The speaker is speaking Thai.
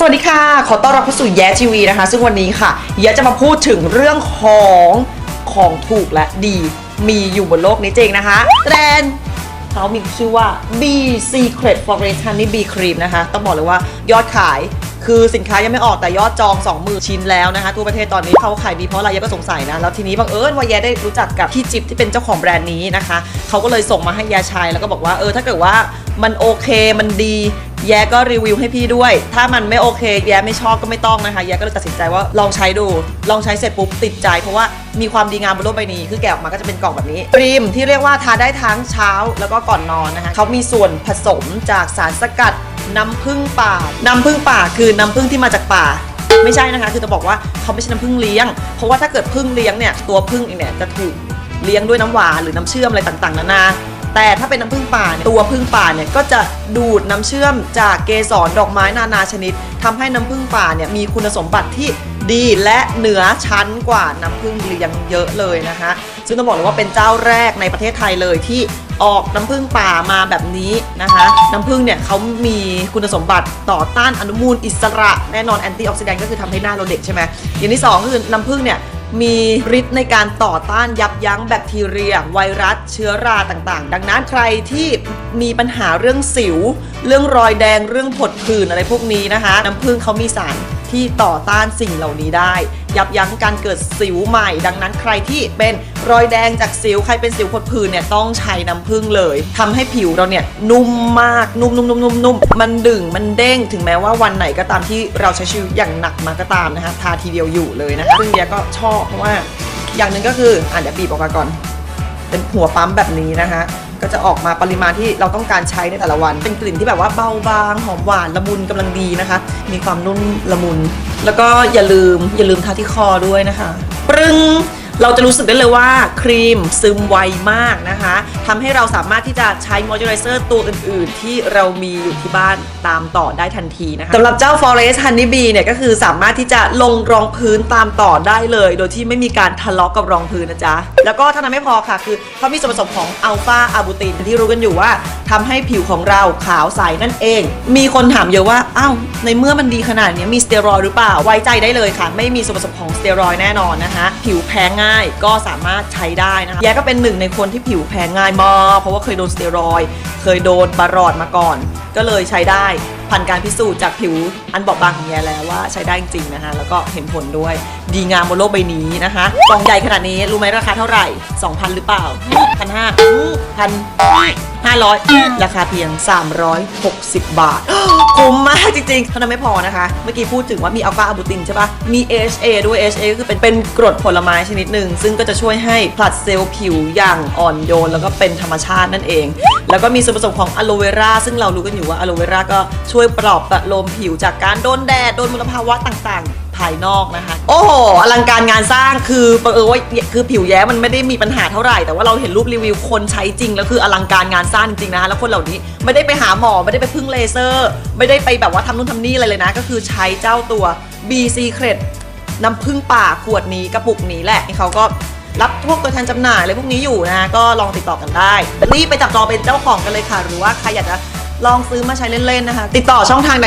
สวัสดีค่ะ ขอต้อนรับเข้าสู่แย้ทีวีนะคะ ซึ่งวันนี้ค่ะแย้จะมาพูดถึงเรื่องของของถูกและดีมีอยู่บนโลกนี้จริงนะคะแบรนเขามีชื่อว่า B Secret Forest Honey B Cream นะคะ ต้องบอกเลยว่ายอดขาย คือสินค้ายังไม่ออกแต่ยอดจอง 20,000 ชิ้นแล้วนะคะทั่วประเทศตอนนี้เขาขายดีเพราะอะไรแย้ก็สงสัยนะ แล้วทีนี้บังเอิญว่าแย้ได้รู้จักกับพี่จิ๊บที่เป็นเจ้าของแบรนด์นี้นะคะเขาก็เลยส่งมาให้แย้ใช้แล้วก็บอกว่าเออถ้าเกิดว่ามันโอเคมันดีแย้ก็รีวิวให้พี่ด้วย ถ้ามันไม่โอเค แย้ไม่ชอบก็ไม่ต้องนะคะ แย้ก็เลยตัดสินใจว่าลองใช้ดู ลองใช้เสร็จปุ๊บติดใจ เพราะว่ามีความดีงามบนโลกใบนี้ คือแกะออกมาก็จะเป็นกล่องแบบนี้ครีมที่เรียกว่าทาได้ทั้งเช้าแล้วก็ก่อนนอนนะคะเขามีส่วนผสมจากสารสกัด น้ำผึ้งป่า น้ำผึ้งป่าคือน้ำผึ้งที่มาจากป่า ไม่ใช่นะคะ คือจะบอกว่าเขาไม่ใช่น้ำผึ้งเลี้ยง เพราะว่าถ้าเกิดผึ้งเลี้ยงเนี่ยตัวผึ้งเองเนี่ยจะถูกเลี้ยงด้วยน้ำหวานหรือน้ำเชื่อมอะไรต่างๆนานาแต่ถ้าเป็นน้ำผึ้งป่าเนี่ยตัวผึ้งป่าเนี่ยก็จะดูดน้ำเชื่อมจากเกสรดอกไม้นานาชนิดทำให้น้ำผึ้งป่าเนี่ยมีคุณสมบัติที่ ดีและเหนือชั้นกว่าน้ำผึ้งเลี้ยงเยอะเลยนะคะซึ่งต้องบอกเลยว่าเป็นเจ้าแรกในประเทศไทยเลยที่ออกน้ำผึ้งป่ามาแบบนี้นะคะน้ำผึ้งเนี่ยเขามีคุณสมบัติต่อต้านอนุมูลอิสระแน่นอนแอนตี้ออกซิแดนต์ก็คือทำให้หน้าเราเด็กใช่ไหมอย่างที่สองคือน้ำผึ้งเนี่ยมีฤทธิ์ในการต่อต้านยับยั้งแบคทีเรีย ไวรัส เชื้อราต่างๆ ดังนั้นใครที่มีปัญหาเรื่องสิว เรื่องรอยแดงเรื่องผดผื่นอะไรพวกนี้นะคะ น้ำผึ้งเขามีสาร ที่ต่อต้านสิ่งเหล่านี้ได้ ยับยั้งการเกิดสิวใหม่ ดังนั้นใครที่เป็นรอยแดงจากสิวใครเป็นสิวผดผื่นเนี่ยต้องใช้น้ำผึ้งเลยทำให้ผิวเราเนี่ยนุ่มมากนุ่มนุ่มนุ่มนุ่มนุ่มมันดึงมันเด้งถึงแม้ว่าวันไหนก็ตามที่เราใช้ชีวิตอย่างหนักมาก็ตามนะคะทาทีเดียวอยู่เลยนะคะซึ่งเดียก็ชอบเพราะว่า อย่างหนึ่งก็คืออะเดี๋ยวบีบออกมาก่อน เป็นหัวปั๊มแบบนี้นะคะ ก็จะออกมาปริมาณที่เราต้องการใช้ในแต่ละวัน เป็นกลิ่นที่แบบว่าเบาบางหอมหวานละมุนกำลังดีนะคะ มีความนุ่มละมุน แล้วก็อย่าลืมอย่าลืมทาที่คอด้วยนะคะ ปรึง เราจะรู้สึกได้เลยว่าครีมซึมไวมากนะคะทำให้เราสามารถที่จะใช้มอยเจอไรเซอร์ตัวอื่น ๆ ที่เรามีอยู่ที่บ้านตามต่อได้ทันทีนะคะสำหรับเจ้า Forest Honey Bee เนี่ยก็คือสามารถที่จะลงรองพื้นตามต่อได้เลย โดยที่ไม่มีการทะเลาะกับรองพื้นนะจ๊ะ แล้วก็เท่านั้นไม่พอค่ะ คือเขามีส่วนผสมของอัลฟาอะบูตินที่รู้กันอยู่ว่าทำให้ผิวของเราขาวใสนั่นเอง มีคนถามเยอะว่าอ้าวในเมื่อมันดีขนาดนี้มีสเตียรอยด์หรือเปล่าไว้ใจได้เลยค่ะ ไม่มีส่วนผสมของสเตียรอยด์แน่นอนนะคะ ผิวแพ้ง่ายก็สามารถใช้ได้นะคะแย้ก็เป็นหนึ่งในคนที่ผิวแพ้ง่ายมากเพราะว่าเคยโดนสเตียรอยเคยโดนบารอดมาก่อน ก็เลยใช้ได้ผ่านการพิสูจน์จากผิวอันบอบบางของแย่แล้วว่าใช้ได้จริงๆนะคะแล้วก็เห็นผลด้วยดีงามบนโลกใบนี้นะคะกล่องใหญ่ขนาดนี้รู้ไหมราคาเท่าไหร่ 2,000 หรือเปล่าพันห้าพัน ห้าร้อยราคาเพียง 360 บาท คุ้มมากจริงๆเท่านั้นไม่พอนะคะ เมื่อกี้พูดถึงว่ามีอัลฟาอะบูตินใช่ปะมี H A ด้วย H A ก็คือเป็นเป็นกรดผลไม้ชนิดหนึ่ง ซึ่งก็จะช่วยให้ผลัดเซลล์ผิวอย่างอ่อนโยน แล้วก็เป็นธรรมชาตินั่นเอง แล้วก็มีส่วนผสมของอะโลเวราซึ่งเรารู้กันอยู่ว่าอะโลเวราก็ช่วยปลอบประโลมผิวจากการโดนแดดโดนมลภาวะต่างๆ ภายนอกนะคะ โอ้โหอลังการงานสร้างคือเออว่าคือผิวแย้มันไม่ได้มีปัญหาเท่าไหร่ แต่ว่าเราเห็นรูปรีวิวคนใช้จริง แล้วคืออลังการงานสร้างจริงๆนะคะแล้วคนเหล่านี้ไม่ได้ไปหาหมอไม่ได้ไปพึ่งเลเซอร์ ไม่ได้ไปแบบว่าทำนู่นทำนี่อะไรเลยนะ ก็คือใช้เจ้าตัว B Secret น้ำผึ้งป่าขวดนี้กระปุกนี้แหละเขาก็รับพวกตัวแทนจำหน่ายอะไรพวกนี้อยู่นะก็ลองติดต่อกันได้ รีบไปจับจองเป็นเจ้าของกันเลยค่ะ หรือว่าใครอยากจะลองซื้อมาใช้เล่นๆนะคะ ติดต่อช่องทางดัง